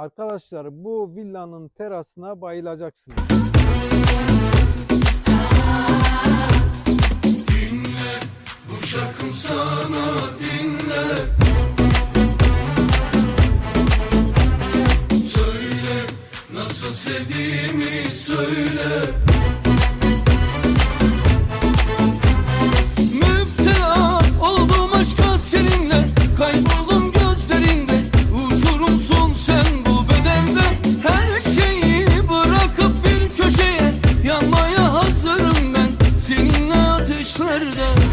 Arkadaşlar bu villanın terasına bayılacaksınız. Bu şarkım sana dinle Söyle nasıl sevdiğimi söyle nerede?